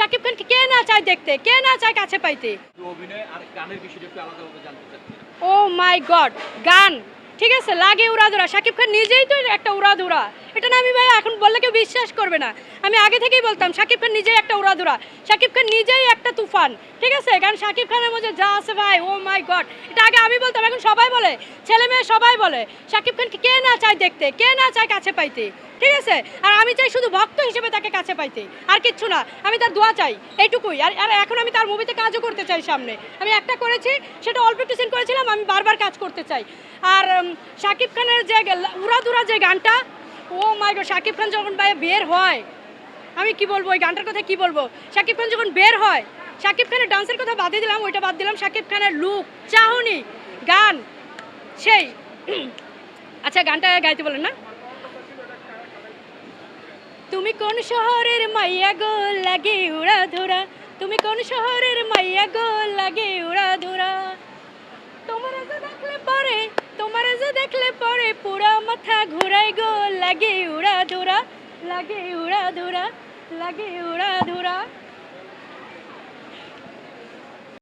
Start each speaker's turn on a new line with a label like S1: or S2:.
S1: শাকিব খানকে কে না চায় দেখতে? কে না চায় কাছে পাইতে? ও মাই গড গান। ঠিক আছে লাগে উড়াধুরা। শাকিব খান নিজেই তো একটা উড়াধুরা। এটা না আমি ভাই এখন বললে কেউ বিশ্বাস করবে না। আমি আগে থেকেই বলতাম শাকিব খান নিজেই একটা উড়াধুরা। শাকিব খান নিজেই একটা তুফান। ঠিক আছে কারণ শাকিব খানের মধ্যে যা আছে ভাই ও মাই গড। এটা আগে আমি বলতাম এখন সবাই বলে ছেলে মেয়ে সবাই বলে শাকিব খানকে কে না চায় দেখতে? কে না চায় কাছে পাইতে? ঠিক আছে? আর আমি চাই শুধু ভক্ত হিসেবে তাকে কাছে পাইতে। আর কিচ্ছু না। আমি তার দোয়া চাই, এইটুকুই। আর আর এখন আমি তার মুভিতে কাজও করতে চাই সামনে। আমি একটা করেছি, সেটা অল্প একটু সিন করেছিলাম, আমি বারবার কাজ করতে চাই। আর শাকিব খানের যে উড়াধুরা যে গানটা, ও মাই গড শাকিব খান যখন ভাই বের হয়, আমি কি বলব, ওই গানটার কথা কি বলব? শাকিব খান যখন বের হয়, শাকিব খানের ডান্সের কথা বাদে দিলাম, ওইটা বাদ দিলাম শাকিব খানের লুক চাহনি, গান, সেই। আচ্ছা গানটা গাইতে বলেন না। তুমি কোন শহরের মাইয়া গো লাগে উড়া ধরা? তুমি কোন শহরের মাইয়া গো লাগে উড়া ধরা? তোমার যে দেখলে পরে, তোমার যে দেখলে পরে পুরা মাথা ঘুরাই গো লাগে উড়া ধরা, লাগে উড়া ধরা, লাগে উড়া ধরা।